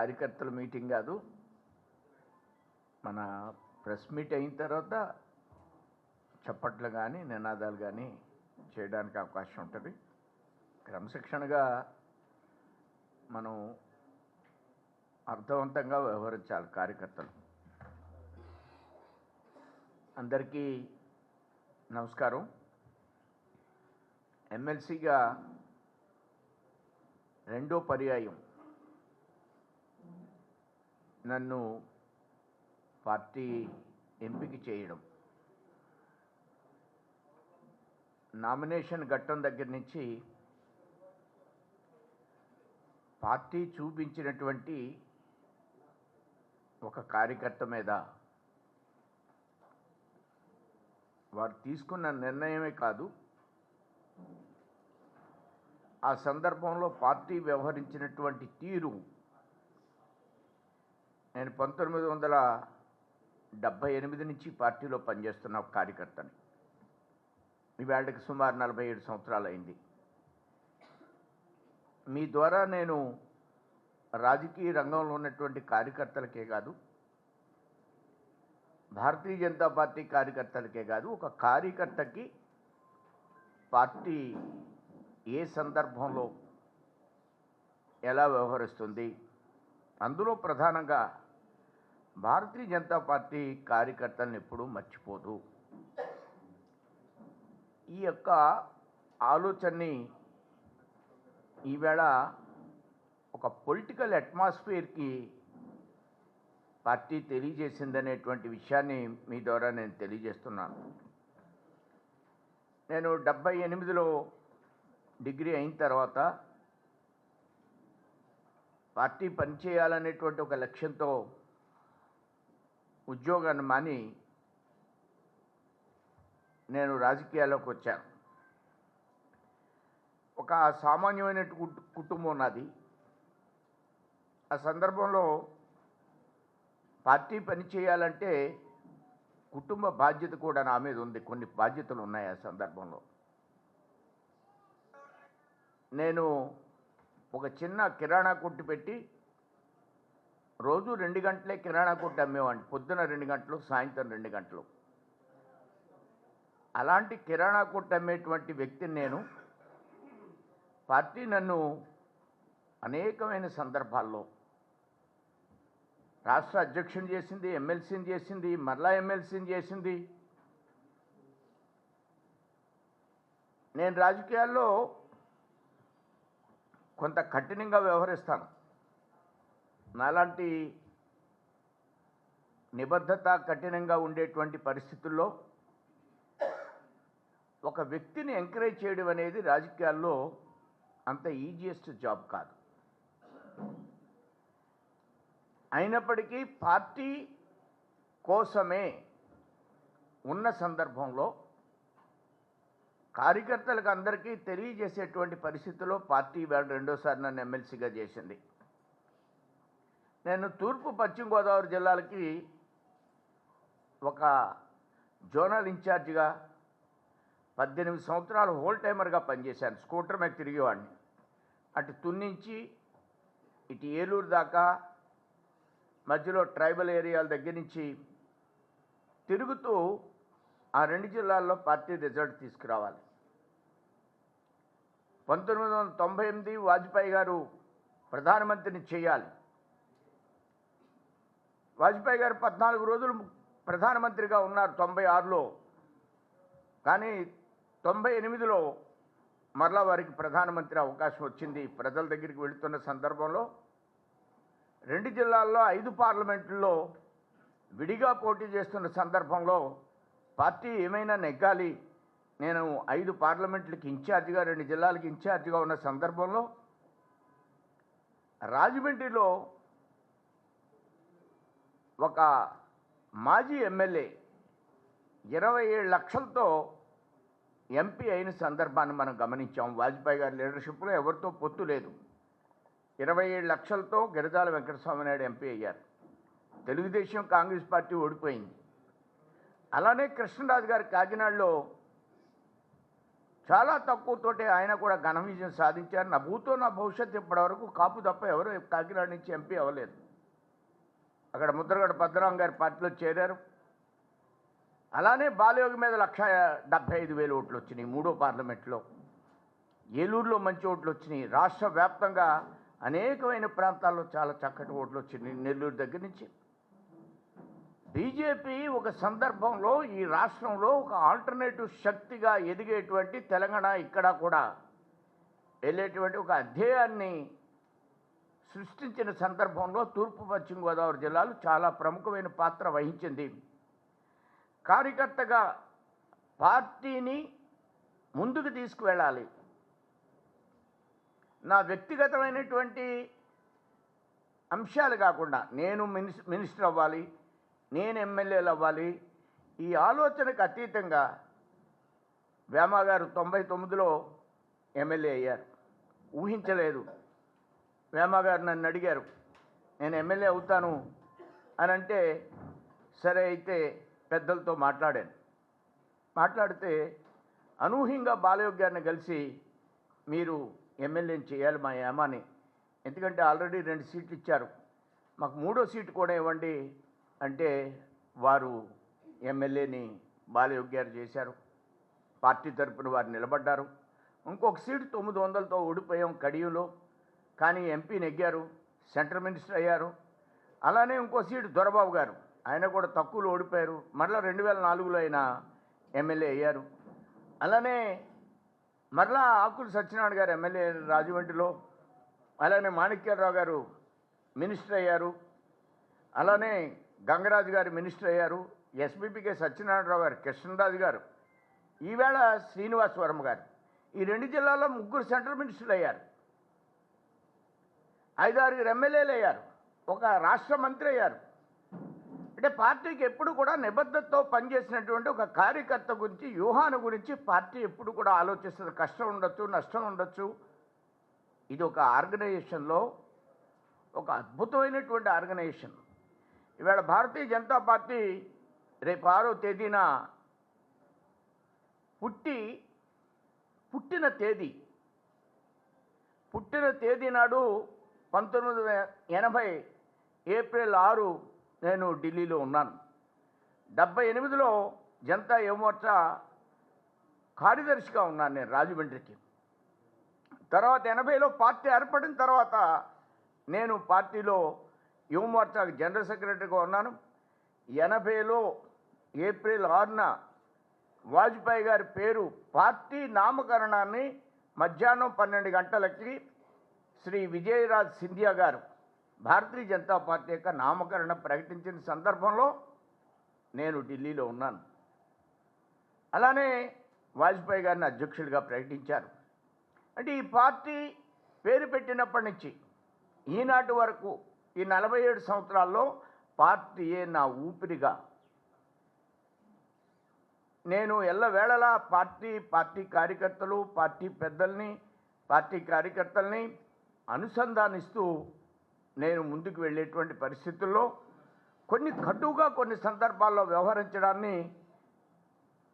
కార్యకర్తల మీటింగ్ కాదు. మన ప్రెస్ మీట్ అయిన తర్వాత చప్పట్లు కానీ నినాదాలు కానీ చేయడానికి అవకాశం ఉంటుంది. క్రమశిక్షణగా మనం అర్థవంతంగా వ్యవహరించాలి కార్యకర్తలు. అందరికీ నమస్కారం. ఎమ్మెల్సీగా రెండో పర్యాయం నన్ను పార్టీ ఎంపిక చేయడం. నామినేషన్ ఘట్టం దగ్గర నుంచి పార్టీ చూపించినటువంటి ఒక కార్యకర్త మీద వారు తీసుకున్న నిర్ణయమే కాదు ఆ సందర్భంలో పార్టీ వ్యవహరించినటువంటి తీరు నేను పంతొమ్మిది వందల డెబ్భై ఎనిమిది నుంచి పార్టీలో పనిచేస్తున్న ఒక కార్యకర్తని. ఇవాళకి సుమారు నలభై ఏడు సంవత్సరాలు అయింది మీ ద్వారా నేను రాజకీయ రంగంలో ఉన్నటువంటి కార్యకర్తలకే కాదు భారతీయ జనతా పార్టీ కార్యకర్తలకే కాదు ఒక కార్యకర్తకి పార్టీ ఏ సందర్భంలో ఎలా వ్యవహరిస్తుంది అందులో ప్రధానంగా భారతీయ జనతా పార్టీ కార్యకర్తలను ఎప్పుడూ మర్చిపోదు. ఈ యొక్క ఆలోచనని ఈవేళ ఒక పొలిటికల్ అట్మాస్ఫియర్కి పార్టీ తెలియజేసిందనేటువంటి విషయాన్ని మీ ద్వారా నేను తెలియజేస్తున్నాను. నేను డెబ్బై ఎనిమిదిలో డిగ్రీ అయిన తర్వాత పార్టీ పనిచేయాలనేటువంటి ఒక లక్ష్యంతో ఉద్యోగాన్ని మాని నేను రాజకీయాల్లోకి వచ్చాను. ఒక సామాన్యమైన కుటు- కుటుంబం నాది. ఆ సందర్భంలో పార్టీ పని చేయాలంటే కుటుంబ బాధ్యత కూడా నా మీద ఉంది. కొన్ని బాధ్యతలు ఉన్నాయి ఆ సందర్భంలో. నేను ఒక చిన్న కిరాణా కొట్టు పెట్టి రోజు రెండు గంటలే కిరాణా కొట్టు అమ్మేవాడిని. పొద్దున రెండు గంటలు సాయంత్రం రెండు గంటలు. అలాంటి కిరాణా కొట్టు అమ్మేటువంటి వ్యక్తిని నేను పార్టీ నన్ను అనేకమైన సందర్భాల్లో రాష్ట్ర అధ్యక్షుని చేసింది ఎమ్మెల్సీని చేసింది మరలా ఎమ్మెల్సీని చేసింది. నేను రాజకీయాల్లో కొంత కఠినంగా వ్యవహరిస్తాను. నాలాంటి నిబద్ధత కఠినంగా ఉండేటువంటి పరిస్థితుల్లో ఒక వ్యక్తిని ఎంకరేజ్ చేయడం అనేది రాజకీయాల్లో అంత ఈజియెస్ట్ జాబ్ కాదు. అయినప్పటికీ పార్టీ కోసమే ఉన్న సందర్భంలో కార్యకర్తలకు అందరికీ తెలియజేసేటువంటి పరిస్థితిలో పార్టీ ఇవాళ రెండోసారి నన్ను ఎమ్మెల్సీగా చేసింది. నేను తూర్పు పశ్చిమ గోదావరి జిల్లాలకి ఒక జోనల్ ఇన్ఛార్జిగా పద్దెనిమిది సంవత్సరాలు హోల్ టైమర్గా పనిచేశాను. స్కూటర్ మీద తిరిగేవాడిని. అటు తున్నించి ఇటు ఏలూరు దాకా మధ్యలో ట్రైబల్ ఏరియాల దగ్గర నుంచి తిరుగుతూ ఆ రెండు జిల్లాల్లో పార్టీ రిజల్ట్ తీసుకురావాలి. పంతొమ్మిది వందల తొంభై ఎనిమిది వాజ్పేయి గారు ప్రధానమంత్రిని చేయాలి. వాజ్పేయి గారు పద్నాలుగు రోజులు ప్రధానమంత్రిగా ఉన్నారు తొంభై ఆరులో. కానీ తొంభై ఎనిమిదిలో మరలా వారికి ప్రధానమంత్రి అవకాశం వచ్చింది. ప్రజల దగ్గరికి వెళుతున్న సందర్భంలో రెండు జిల్లాల్లో ఐదు పార్లమెంట్లలో విడిగా పోటీ చేస్తున్న సందర్భంలో పార్టీ ఏమైనా నెగ్గాలి నేను ఐదు పార్లమెంట్లకి ఇన్ఛార్జిగా రెండు జిల్లాలకి ఇన్ఛార్జిగా ఉన్న సందర్భంలో రాజమండ్రిలో ఒక మాజీ ఎమ్మెల్యే ఇరవై ఏడు లక్షలతో ఎంపీ అయిన సందర్భాన్ని మనం గమనించాం. వాజ్పేయి గారి లీడర్షిప్లో ఎవరితో పొత్తు లేదు. ఇరవై ఏడు లక్షలతో గిరిజాల వెంకటస్వామి నాయుడు ఎంపీ అయ్యారు. తెలుగుదేశం కాంగ్రెస్ పార్టీ ఓడిపోయింది. అలానే కృష్ణరాజు గారి కాకినాడలో చాలా తక్కువతోటి ఆయన కూడా ఘన విజయం సాధించారు. నా భూతో నా భవిష్యత్తు ఇప్పటివరకు కాపు తప్ప ఎవరు కాకినాడ నుంచి ఎంపీ అవ్వలేదు. అక్కడ ముద్రగడ పద్మనాభం గారి పార్టీలో చేరారు. అలానే బాలయోగి మీద లక్ష డెబ్బై ఐదు వేలు ఓట్లు వచ్చినాయి మూడో పార్లమెంట్లో. ఏలూరులో మంచి ఓట్లు వచ్చినాయి. రాష్ట్ర వ్యాప్తంగా అనేకమైన ప్రాంతాల్లో చాలా చక్కటి ఓట్లు వచ్చినాయి. నెల్లూరు దగ్గర నుంచి బీజేపీ ఒక సందర్భంలో ఈ రాష్ట్రంలో ఒక ఆల్టర్నేటివ్ శక్తిగా ఎదిగేటువంటి తెలంగాణ ఇక్కడ కూడా వెళ్ళేటువంటి ఒక అధ్యయాన్ని సృష్టించిన సందర్భంలో తూర్పు పశ్చిమ గోదావరి జిల్లాలు చాలా ప్రముఖమైన పాత్ర వహించింది. కార్యకర్తగా పార్టీని ముందుకు తీసుకువెళ్ళాలి. నా వ్యక్తిగతమైనటువంటి అంశాలు కాకుండా నేను మినిస్ మినిస్టర్ అవ్వాలి నేను ఎమ్మెల్యేలు అవ్వాలి. ఈ ఆలోచనకు అతీతంగా వేమ గారు తొంభై తొమ్మిదిలో ఎమ్మెల్యే అయ్యారు. ఊహించలేదు. వేమ గారు నన్ను అడిగారు నేను ఎమ్మెల్యే అవుతాను అని అంటే సరే అయితే పెద్దలతో మాట్లాడాను. మాట్లాడితే అనూహ్యంగా బాలయోగ్ గారిని కలిసి మీరు ఎమ్మెల్యేని చేయాలి మా యామాని. ఎందుకంటే ఆల్రెడీ రెండు సీట్లు ఇచ్చారు. మాకు మూడో సీటు కూడా ఇవ్వండి. అంటే వారు ఎమ్మెల్యేని బాలయోగ్యారు చేశారు. పార్టీ తరపున వారు నిలబడ్డారు. ఇంకొక సీటు తొమ్మిది వందలతో ఓడిపోయాం కడియంలో. కానీ ఎంపీ నెగ్గారు సెంట్రల్ మినిస్టర్ అయ్యారు. అలానే ఇంకో సీటు దొరబాబు గారు. ఆయన కూడా తక్కువలో ఓడిపోయారు. మరలా రెండు వేల నాలుగులో ఆయన ఎమ్మెల్యే అయ్యారు. అలానే మరలా ఆకులు సత్యనారాయణ గారు ఎమ్మెల్యే రాజమండ్రిలో. అలానే మాణిక్యరావు గారు మినిస్టర్ అయ్యారు. అలానే గంగరాజు గారు మినిస్టర్ అయ్యారు ఎస్బీపీకే సత్యనారాయణరావు గారు కృష్ణరాజు గారు. ఈవేళ శ్రీనివాస్ వర్మ గారు. ఈ రెండు జిల్లాల్లో ముగ్గురు సెంట్రల్ మినిస్టర్లు అయ్యారు. ఐదారుగురు ఎమ్మెల్యేలు అయ్యారు. ఒక రాష్ట్ర మంత్రి అయ్యారు. అంటే పార్టీకి ఎప్పుడు కూడా నిబద్ధతతో పనిచేసినటువంటి ఒక కార్యకర్త గురించి వ్యూహాన్ని గురించి పార్టీ ఎప్పుడు కూడా ఆలోచిస్తుంది. కష్టం ఉండొచ్చు నష్టం ఉండొచ్చు. ఇది ఒక ఆర్గనైజేషన్లో ఒక అద్భుతమైనటువంటి ఆర్గనైజేషన్. ఇవాళ భారతీయ జనతా పార్టీ రేపు ఆరో తేదీన పుట్టి పుట్టిన తేదీ పుట్టిన తేదీ నాడు పంతొమ్మిది వందల ఎనభై ఏప్రిల్ ఆరు నేను ఢిల్లీలో ఉన్నాను. డెబ్బై ఎనిమిదిలో జనతా యువమోర్చా కార్యదర్శిగా ఉన్నాను నేను రాజమండ్రికి. తర్వాత ఎనభైలో పార్టీ ఏర్పడిన తర్వాత నేను పార్టీలో యువమోర్చాకు జనరల్ సెక్రటరీగా ఉన్నాను. ఎనభైలో ఏప్రిల్ ఆరున వాజ్పేయి గారి పేరు పార్టీ నామకరణాన్ని మధ్యాహ్నం పన్నెండు గంటలకి శ్రీ విజయరాజ్ సింధియా గారు భారతీయ జనతా పార్టీ యొక్క నామకరణ ప్రకటించిన సందర్భంలో నేను ఢిల్లీలో ఉన్నాను. అలానే వాజ్పేయి గారిని అధ్యక్షుడిగా ప్రకటించారు. అంటే ఈ పార్టీ పేరు పెట్టినప్పటి నుంచి ఈనాటి వరకు ఈ నలభై ఏడు సంవత్సరాల్లో పార్టీయే నా ఊపిరిగా? నేను ఎల్లవేళలా పార్టీ పార్టీ కార్యకర్తలు పార్టీ పెద్దల్ని పార్టీ కార్యకర్తల్ని అనుసంధానిస్తూ నేను ముందుకు వెళ్ళేటువంటి పరిస్థితుల్లో కొన్ని కటువుగా కొన్ని సందర్భాల్లో వ్యవహరించడాన్ని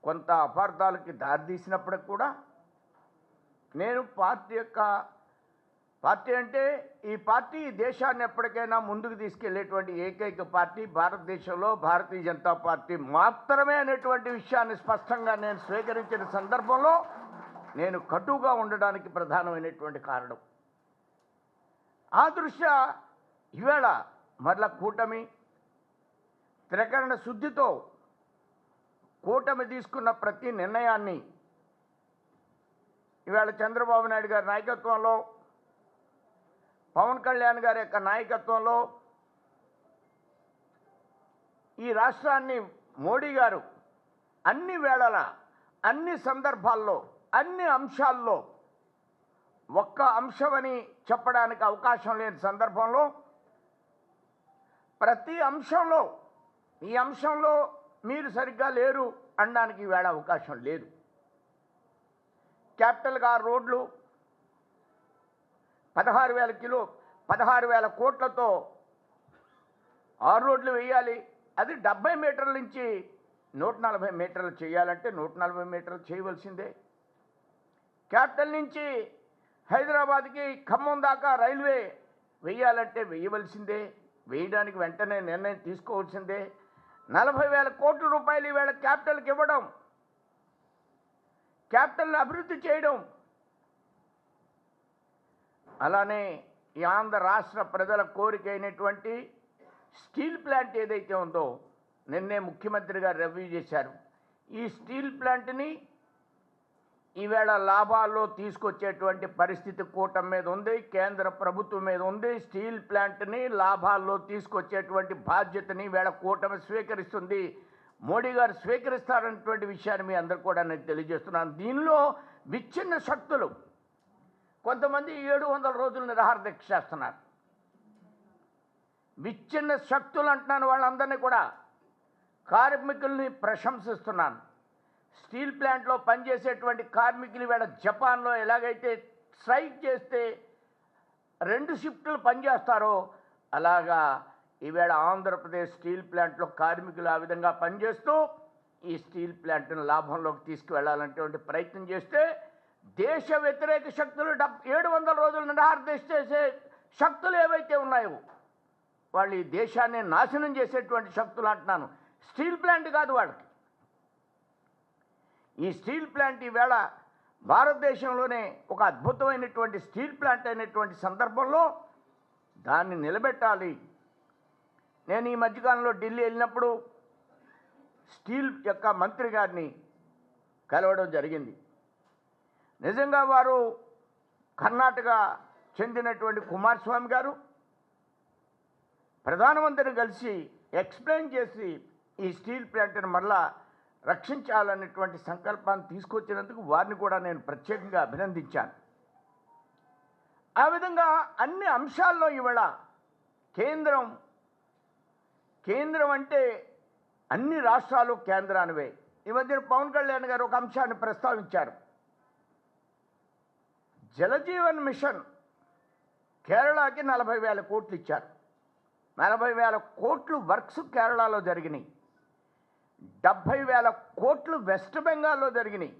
కొంత అపార్థాలకి దారితీసినప్పటికి కూడా నేను పార్టీ యొక్క పార్టీ అంటే ఈ పార్టీ దేశాన్ని ఎప్పటికైనా ముందుకు తీసుకెళ్ళేటువంటి ఏకైక పార్టీ భారతదేశంలో భారతీయ జనతా పార్టీ మాత్రమే అనేటువంటి విషయాన్ని స్పష్టంగా నేను స్వీకరించిన సందర్భంలో నేను కటువుగా ఉండడానికి ప్రధానమైనటువంటి కారణం. ఆ దృష్ట్యా ఈవేళ మరల కూటమి త్రికరణ శుద్ధితో కూటమి తీసుకున్న ప్రతి నిర్ణయాన్ని ఇవాళ చంద్రబాబు నాయుడు గారి నాయకత్వంలో పవన్ కళ్యాణ్ గారి యొక్క నాయకత్వంలో ఈ రాష్ట్రాన్ని మోడీ గారు అన్ని వేళల అన్ని సందర్భాల్లో అన్ని అంశాల్లో ఒక్క అంశమని చెప్పడానికి అవకాశం లేని సందర్భంలో ప్రతి అంశంలో ఈ అంశంలో మీరు సరిగ్గా లేరు అనడానికి వేళ అవకాశం లేదు. క్యాపిటల్గా రోడ్లు పదహారు వేల కిలో పదహారు వేల కోట్లతో ఆరు రోడ్లు వేయాలి. అది డెబ్బై మీటర్ల నుంచి నూట నలభై మీటర్లు చేయాలంటే నూట నలభై మీటర్లు చేయవలసిందే. క్యాపిటల్ నుంచి హైదరాబాద్కి ఖమ్మం దాకా రైల్వే వేయాలంటే వేయవలసిందే. వేయడానికి వెంటనే నిర్ణయం తీసుకోవాల్సిందే. నలభై వేల కోట్ల రూపాయలు ఈవేళ క్యాపిటల్కి ఇవ్వడం క్యాపిటల్ని అభివృద్ధి చేయడం అలానే ఈ ఆంధ్ర రాష్ట్ర ప్రజల కోరిక అయినటువంటి స్టీల్ ప్లాంట్ ఏదైతే ఉందో నిన్నే ముఖ్యమంత్రి గారు రివ్యూ చేశారు. ఈ స్టీల్ ప్లాంట్ని ఈవేళ లాభాల్లో తీసుకొచ్చేటువంటి పరిస్థితి కూటమి మీద ఉంది కేంద్ర ప్రభుత్వం మీద ఉంది. స్టీల్ ప్లాంట్ని లాభాల్లో తీసుకొచ్చేటువంటి బాధ్యతని ఈవేళ కూటమి స్వీకరిస్తుంది. మోడీ గారు స్వీకరిస్తారన్నటువంటి విషయాన్ని మీ అందరు కూడా నేను తెలియజేస్తున్నాను. దీనిలో విచ్ఛిన్న శక్తులు కొంతమంది ఏడు వందల రోజులు నిరాహార దీక్ష చేస్తున్నారు. విచ్ఛిన్న శక్తులు అంటున్నాను వాళ్ళందరినీ కూడా. కార్మికుల్ని ప్రశంసిస్తున్నాను. స్టీల్ ప్లాంట్లో పనిచేసేటువంటి కార్మికులు ఈవేళ జపాన్లో ఎలాగైతే స్ట్రైక్ చేస్తే రెండు షిఫ్ట్లు పనిచేస్తారో అలాగా ఈవేళ ఆంధ్రప్రదేశ్ స్టీల్ ప్లాంట్లో కార్మికులు ఆ విధంగా పనిచేస్తూ ఈ స్టీల్ ప్లాంట్ను లాభంలోకి తీసుకువెళ్ళాలనేటువంటి ప్రయత్నం చేస్తే దేశ వ్యతిరేక శక్తులు డబ్ ఏడు వందల రోజులు నిరాహార చేసే శక్తులు ఏవైతే ఉన్నాయో వాళ్ళు ఈ దేశాన్ని నాశనం చేసేటువంటి శక్తులు అంటున్నాను. స్టీల్ ప్లాంట్ కాదు వాళ్ళకి. ఈ స్టీల్ ప్లాంట్ ఈవేళ భారతదేశంలోనే ఒక అద్భుతమైనటువంటి స్టీల్ ప్లాంట్ అయినటువంటి సందర్భంలో దాన్ని నిలబెట్టాలి. నేను ఈ మధ్యకాలంలో ఢిల్లీ వెళ్ళినప్పుడు స్టీల్ యొక్క మంత్రి గారిని కలవడం జరిగింది. నిజంగా వారు కర్ణాటక చెందినటువంటి కుమారస్వామి గారు ప్రధానమంత్రిని కలిసి ఎక్స్ప్లెయిన్ చేసి ఈ స్టీల్ ప్లాంట్ని మరలా రక్షించాలనేటువంటి సంకల్పాన్ని తీసుకొచ్చినందుకు వారిని కూడా నేను ప్రత్యేకంగా అభినందించాను. ఆ విధంగా అన్ని అంశాల్లో ఇవాళ కేంద్రం కేంద్రం అంటే అన్ని రాష్ట్రాలు కేంద్రానివే. ఈ మధ్యన పవన్ కళ్యాణ్ గారు ఒక అంశాన్ని ప్రస్తావించారు. జలజీవన్ మిషన్ కేరళకి నలభై వేల కోట్లు ఇచ్చారు. నలభై వేల కోట్లు వర్క్స్ కేరళలో జరిగినాయి. డెబ్భై వేల కోట్లు వెస్ట్ బెంగాల్లో జరిగినాయి.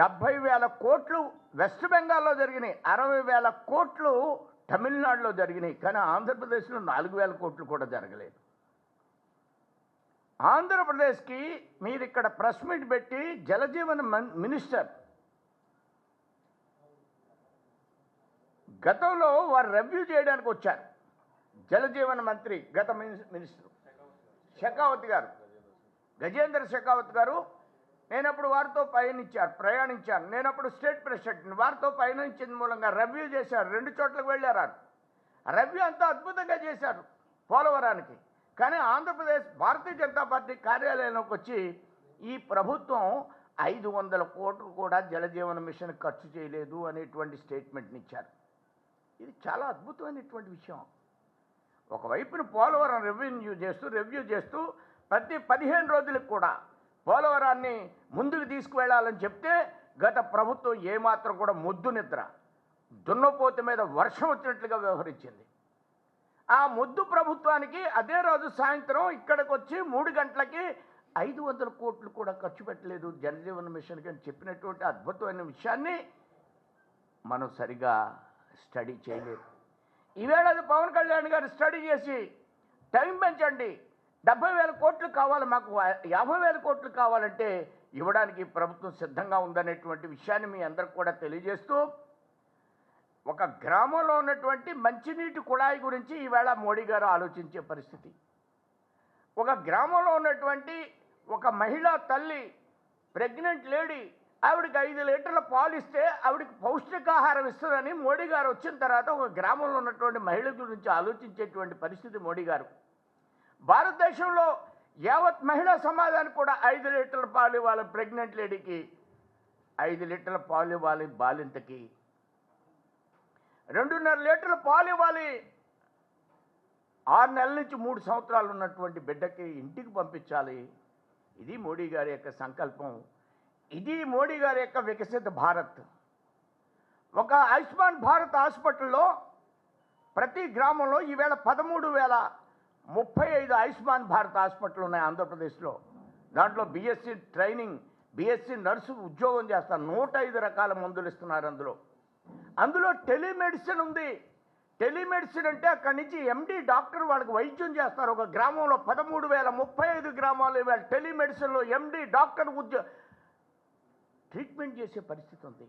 డెబ్భై వేల కోట్లు వెస్ట్ బెంగాల్లో జరిగినాయి. అరవై వేల కోట్లు తమిళనాడులో జరిగినాయి. కానీ ఆంధ్రప్రదేశ్లో నాలుగు వేల కోట్లు కూడా జరగలేదు. ఆంధ్రప్రదేశ్కి మీరు ఇక్కడ ప్రెస్ మీట్ పెట్టి జలజీవన మినిస్టర్ గతంలో వారు రివ్యూ చేయడానికి వచ్చారు. జలజీవన మంత్రి గత మిని- మినిస్టర్ షెకావత్ గారు. గజేంద్ర షెకావత్ గారు నేనప్పుడు వారితో పయనించారు ప్రయాణించాను. నేనప్పుడు స్టేట్ ప్రెసిడెంట్ వారితో పయనించిన మూలంగా రెవ్యూ చేశారు. రెండు చోట్లకు వెళ్ళారు రవ్యూ అంతా అద్భుతంగా చేశారు పోలవరానికి. కానీ ఆంధ్రప్రదేశ్ భారతీయ జనతా పార్టీ కార్యాలయంలోకి వచ్చి ఈ ప్రభుత్వం ఐదు వందల కోట్లు కూడా జలజీవన మిషన్ ఖర్చు చేయలేదు అనేటువంటి స్టేట్మెంట్ని ఇచ్చారు. ఇది చాలా అద్భుతమైనటువంటి విషయం. ఒకవైపున పోలవరం రెవెన్యూ చేస్తూ రివ్యూ చేస్తూ ప్రతి పదిహేను రోజులకు కూడా పోలవరాన్ని ముందుకు తీసుకువెళ్ళాలని చెప్తే గత ప్రభుత్వం ఏమాత్రం కూడా ముద్దు నిద్ర దున్నపోత మీద వర్షం వచ్చినట్లుగా వ్యవహరించింది. ఆ ముద్దు ప్రభుత్వానికి అదే రోజు సాయంత్రం ఇక్కడికి వచ్చి మూడు గంటలకి ఐదు వందల కోట్లు కూడా ఖర్చు పెట్టలేదు జనజీవన మిషన్కి అని చెప్పినటువంటి అద్భుతమైన విషయాన్ని మనం సరిగా స్టడీ చేయలేదు ఈవేళ అది పవన్ కళ్యాణ్ గారు స్టడీ చేసి టైం పెంచండి. డెబ్బై వేల కోట్లు కావాలి మాకు. యాభై వేల కోట్లు కావాలంటే ఇవ్వడానికి ప్రభుత్వం సిద్ధంగా ఉందనేటువంటి విషయాన్ని మీ అందరికి కూడా తెలియజేస్తూ ఒక గ్రామంలో ఉన్నటువంటి మంచినీటి కుళాయి గురించి ఈవేళ మోడీ గారు ఆలోచించే పరిస్థితి. ఒక గ్రామంలో ఉన్నటువంటి ఒక మహిళా తల్లి ప్రెగ్నెంట్ లేడీ ఆవిడకి ఐదు లీటర్ల పాలు ఇస్తే ఆవిడకి పౌష్టికాహారం ఇస్తుందని మోడీ గారు వచ్చిన తర్వాత ఒక గ్రామంలో ఉన్నటువంటి మహిళ గురించి ఆలోచించేటువంటి పరిస్థితి మోడీ గారు. భారతదేశంలో యావత్ మహిళా సమాజానికి కూడా ఐదు లీటర్ల పాలు ఇవ్వాలి ప్రెగ్నెంట్ లేడీకి. ఐదు లీటర్ల పాలు ఇవ్వాలి బాలింతకి. రెండున్నర లీటర్ల పాలు ఇవ్వాలి. ఆరు నెలల నుంచి మూడు సంవత్సరాలు ఉన్నటువంటి బిడ్డకి ఇంటికి పంపించాలి. ఇది మోడీ గారి యొక్క సంకల్పం. ఇది మోడీ గారి యొక్క వికసిత భారత్. ఒక ఆయుష్మాన్ భారత్ హాస్పిటల్లో ప్రతి గ్రామంలో ఈవేళ పదమూడు వేల ముప్పై ఐదు ఆయుష్మాన్ భారత్ హాస్పిటల్ ఉన్నాయి ఆంధ్రప్రదేశ్లో. దాంట్లో బీఎస్సీ ట్రైనింగ్ బీఎస్సీ నర్సు ఉద్యోగం చేస్తారు. నూట ఐదు రకాల మందులు ఇస్తున్నారు అందులో. అందులో టెలిమెడిసిన్ ఉంది. టెలిమెడిసిన్ అంటే అక్కడి నుంచి ఎండి డాక్టర్ వాళ్ళకి వైద్యం చేస్తారు. ఒక గ్రామంలో పదమూడు వేల ముప్పై ఐదు గ్రామాలు ఇవాళ టెలిమెడిసిన్లో ఎండి డాక్టర్ ఉద్యో ట్రీట్మెంట్ చేసే పరిస్థితి ఉంది.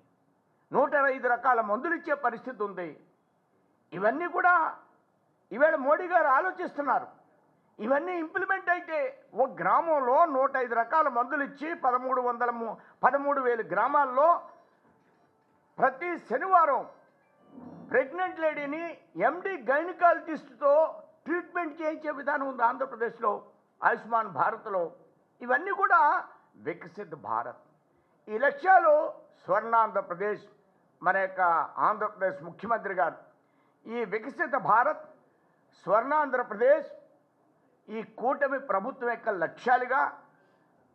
నూట ఐదు రకాల మందులు ఇచ్చే పరిస్థితి ఉంది. ఇవన్నీ కూడా ఈవేళ మోడీ గారు ఆలోచిస్తున్నారు. ఇవన్నీ ఇంప్లిమెంట్ అయితే ఒక గ్రామంలో నూట ఐదు రకాల మందులు ఇచ్చి పదమూడు వందల పదమూడు వేలు గ్రామాల్లో ప్రతి శనివారం ప్రెగ్నెంట్ లేడీని ఎండి గైనకాలజిస్ట్తో ట్రీట్మెంట్ చేయించే విధానం ఉంది ఆంధ్రప్రదేశ్లో ఆయుష్మాన్ భారత్లో. ఇవన్నీ కూడా వికసిత్ భారత్. ఈ లక్ష్యాలు స్వర్ణాంధ్రప్రదేశ్ మన యొక్క ఆంధ్రప్రదేశ్ ముఖ్యమంత్రి గారు. ఈ వికసిత భారత్ స్వర్ణాంధ్రప్రదేశ్ ఈ కూటమి ప్రభుత్వం యొక్క లక్ష్యాలుగా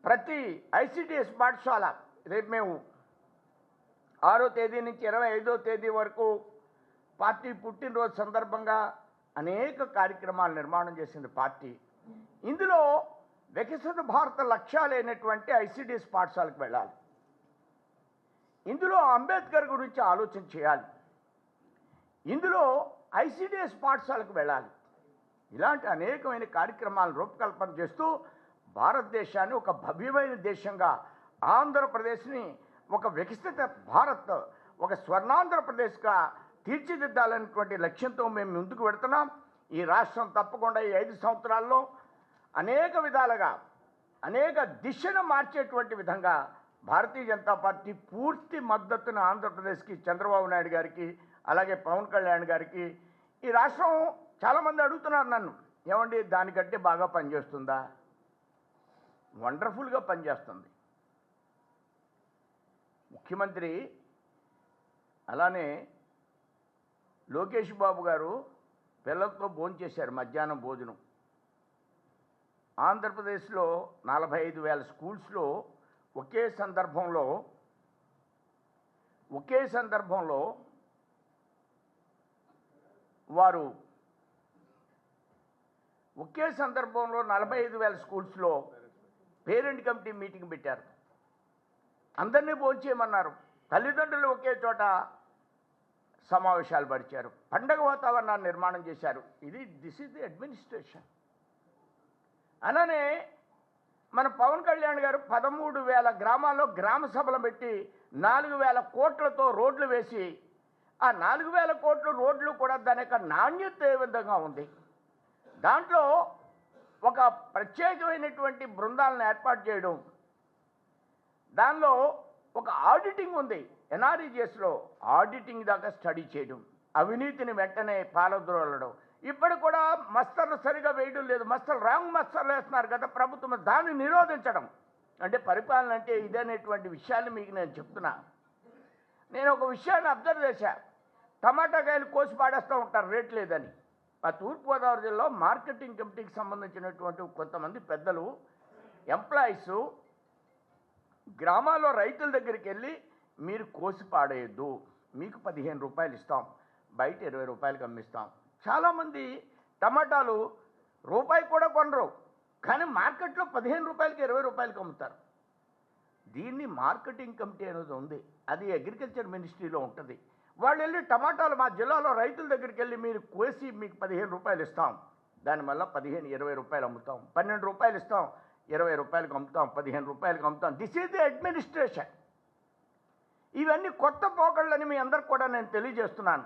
ప్రతి ఐసిడిఎస్ పాఠశాల రేపు మేము ఆరో తేదీ నుంచి ఇరవై ఐదో తేదీ వరకు పార్టీ పుట్టినరోజు సందర్భంగా అనేక కార్యక్రమాలు నిర్మాణం చేసింది పార్టీ. ఇందులో వికసిత భారత లక్ష్యాలైనటువంటి ఐసిడిఎస్ పాఠశాలకు వెళ్ళాలి. ఇందులో అంబేద్కర్ గురించి ఆలోచన చేయాలి. ఇందులో ఐసిడిఎస్ పాఠశాలకు వెళ్ళాలి. ఇలాంటి అనేకమైన కార్యక్రమాలను రూపకల్పన చేస్తూ భారతదేశాన్ని ఒక భవ్యమైన దేశంగా ఆంధ్రప్రదేశ్ని ఒక వికసిత భారత్ ఒక స్వర్ణాంధ్రప్రదేశ్గా తీర్చిదిద్దాలనేటువంటి లక్ష్యంతో మేము ముందుకు పెడుతున్నాం ఈ రాష్ట్రం తప్పకుండా ఈ ఐదు సంవత్సరాల్లో అనేక విధాలుగా అనేక దిశను మార్చేటువంటి విధంగా భారతీయ జనతా పార్టీ పూర్తి మద్దతును ఆంధ్రప్రదేశ్కి చంద్రబాబు నాయుడు గారికి అలాగే పవన్ కళ్యాణ్ గారికి ఈ రాష్ట్రం చాలామంది అడుగుతున్నారు నన్ను. ఏమండి దానికంటే బాగా పనిచేస్తుందా? వండర్ఫుల్గా పనిచేస్తుంది. ముఖ్యమంత్రి అలానే లోకేష్ బాబు గారు పిల్లలతో భోంచేశారు మధ్యాహ్నం భోజనం. ఆంధ్రప్రదేశ్లో నలభై ఐదు వేల స్కూల్స్లో ఒకే సందర్భంలో ఒకే సందర్భంలో వారు ఒకే సందర్భంలో నలభై ఐదు వేల స్కూల్స్లో పేరెంట్ కమిటీ మీటింగ్ పెట్టారు. అందరినీ భోంచేయమన్నారు తల్లిదండ్రులు ఒకే చోట సమావేశాలు పరిచారు. పండగ వాతావరణాన్ని నిర్మాణం చేశారు. ఇది దిస్ ఇస్ ది అడ్మినిస్ట్రేషన్ అలానే మన పవన్ కళ్యాణ్ గారు పదమూడు వేల గ్రామాల్లో గ్రామ సభలు పెట్టి నాలుగు వేల కోట్లతో రోడ్లు వేసి ఆ నాలుగు వేల కోట్లు రోడ్లు కూడా దాని యొక్క నాణ్యత ఏ విధంగా ఉంది? దాంట్లో ఒక ప్రత్యేకమైనటువంటి బృందాలను ఏర్పాటు చేయడం దానిలో ఒక ఆడిటింగ్ ఉంది ఎన్ఆర్ఈజిఎస్లో ఆడిటింగ్ దాకా స్టడీ చేయడం అవినీతిని వెంటనే పాలద్రోలడం. ఇప్పుడు కూడా మస్తర్లు సరిగా వేయడం లేదు. మస్తర్లు రాంగ్ మస్తర్లు వేస్తున్నారు కదా ప్రభుత్వం. దాన్ని నిరోధించడం. అంటే పరిపాలన అంటే ఇదనేటువంటి విషయాన్ని మీకు నేను చెప్తున్నా. నేను ఒక విషయాన్ని అబ్జర్వ్ చేశా. టమాటా కాయలు కోసి పాడేస్తూ ఉంటారు. రేట్ లేదని. ఆ తూర్పుగోదావరి జిల్లాలో మార్కెటింగ్ కమిటీకి సంబంధించినటువంటి కొంతమంది పెద్దలు ఎంప్లాయీస్ గ్రామాల్లో రైతుల దగ్గరికి వెళ్ళి మీరు కోసి పాడేయద్దు. మీకు పదిహేను రూపాయలు ఇస్తాం. బయట ఇరవై రూపాయలకు అమ్మిస్తాం. చాలామంది టమాటాలు రూపాయి కూడా కొనరు కానీ మార్కెట్లో పదిహేను రూపాయలకి ఇరవై రూపాయలకి అమ్ముతారు. దీన్ని మార్కెటింగ్ కమిటీ అనేది ఉంది. అది అగ్రికల్చర్ మినిస్ట్రీలో ఉంటుంది. వాళ్ళు వెళ్ళి టమాటాలు మా జిల్లాలో రైతుల దగ్గరికి వెళ్ళి మీరు కోసి మీకు పదిహేను రూపాయలు ఇస్తాం. దానివల్ల పదిహేను ఇరవై రూపాయలు అమ్ముతాం. పన్నెండు రూపాయలు ఇస్తాం. ఇరవై రూపాయలకు అమ్ముతాం. పదిహేను రూపాయలకు అమ్ముతాం. దిస్ ఈజ్ ది అడ్మినిస్ట్రేషన్ ఇవన్నీ కొత్త పోకళ్ళని మీ అందరికి కూడా నేను తెలియజేస్తున్నాను.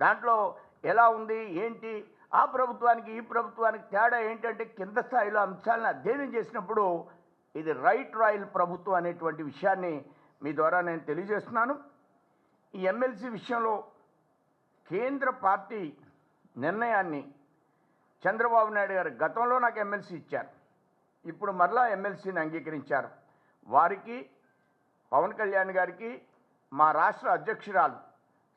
దాంట్లో ఎలా ఉంది ఏంటి? ఆ ప్రభుత్వానికి ఈ ప్రభుత్వానికి తేడా ఏంటంటే కింద స్థాయిలో అంశాలను అధ్యయనం చేసినప్పుడు ఇది రైట్ రాయల్ ప్రభుత్వం అనేటువంటి విషయాన్ని మీ ద్వారా నేను తెలియజేస్తున్నాను. ఈ ఎమ్మెల్సీ విషయంలో కేంద్ర పార్టీ నిర్ణయాన్ని చంద్రబాబు నాయుడు గారు గతంలో నాకు ఎమ్మెల్సీ ఇచ్చారు. ఇప్పుడు మరలా ఎమ్మెల్సీని అంగీకరించారు. వారికి పవన్ కళ్యాణ్ గారికి మా రాష్ట్ర అధ్యక్షురాలు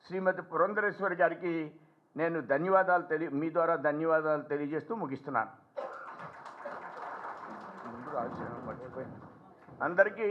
శ్రీమతి పురంధరేశ్వరి గారికి నేను ధన్యవాదాలు తెలియ మీ ద్వారా ధన్యవాదాలు తెలియజేస్తూ ముగిస్తున్నాను. అందరికీ